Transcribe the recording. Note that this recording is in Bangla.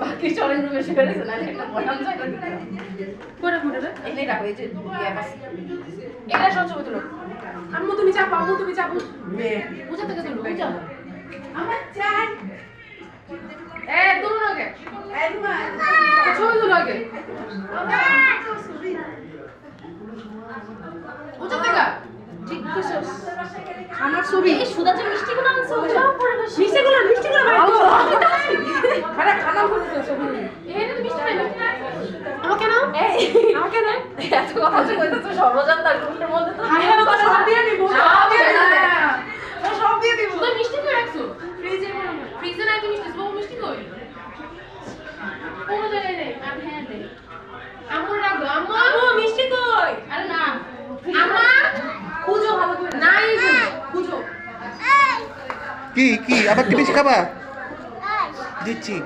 বাকি চলেন রুমে শুয়ে রয়েছে না একটা করে রে রাখো এই যে। এটা সব ছবি তুলো। আম্মু তুমি চাপো আম্মু তুমি চাপো পূজা থেকে তুলো পূজা আমার চাই। এ তুলো ছবি তুলো পূজা থেকে? ঠিক আমার ছবি। মিষ্টিগুলো আনছো মিষ্টিগুলো মিষ্টিগুলো খানা খানা বলেছে না আমাকে নাও এই। আমাকে নাও এত কথা যে কইতেছো সর্বজান তার রুমের মধ্যে তো কথা সব দিয়ে নিব সব দিয়ে। সব দিয়ে দিব। তুই মিষ্টি কই রাখছো ফ্রিজে ফ্রিজে নাই তুমি মিষ্টি বাবু মিষ্টি কই? কোনো জায়গায় নেই আমি হ্যাঁ নেই। আম্মু রাখো আম্মু? আম্মু মিষ্টি কই? আরে না। আম্মা? খুঁজো ভালো করে। নাই খুঁজো। কি কি? আবার কি বেশি খাবা দিচ্ছি।